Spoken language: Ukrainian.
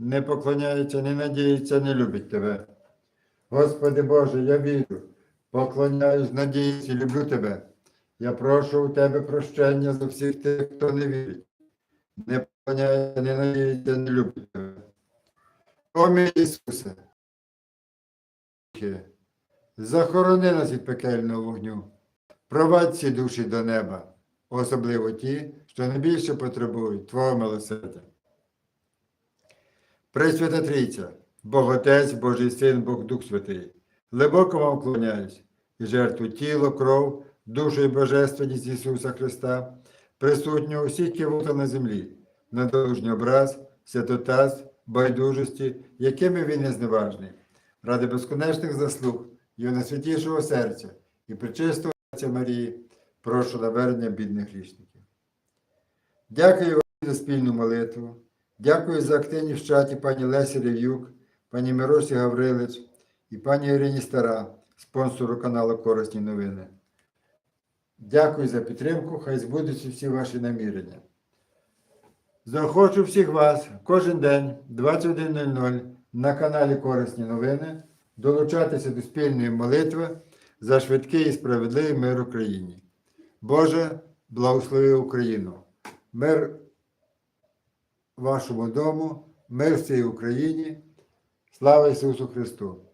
не поклоняється, не надіється, не любить Тебе. Господи Боже, я вірю, поклоняюсь, надіюсь і люблю Тебе. Я прошу у Тебе прощення за всіх тих, хто не вірить, не поклоняється, не надіється, не любить Тебе. О Ісусе, захорони нас від пекельного вогню, провадь ці душі до неба, особливо ті, що найбільше потребують Твого милосердя. Пресвята Трійця, Бог Отець, Божий Син, Бог Дух Святий, глибоко вам вклоняюсь і жертву тіло, кров, душу і божественність Ісуса Христа, присутнього усіх кивота на землі, на недолужній образ, святотаз, байдужості, якими він не зневажний, ради безконечних заслуг Його найсвятішого серця і причистого серця Марії, прошу навернення бідних грішників. Дякую вам за спільну молитву. Дякую за активність в чаті пані Лесі Рев'юк, пані Миросі Гаврилич і пані Ірині Стара, спонсору каналу Корисні новини. Дякую за підтримку, хай збудуться всі ваші намірення. Заохочу всіх вас кожен день 21.00 на каналі Корисні новини долучатися до спільної молитви за швидкий і справедливий мир Україні. Боже, благослови Україну! Мир вашому дому, мир всій Україні. Слава Ісусу Христу!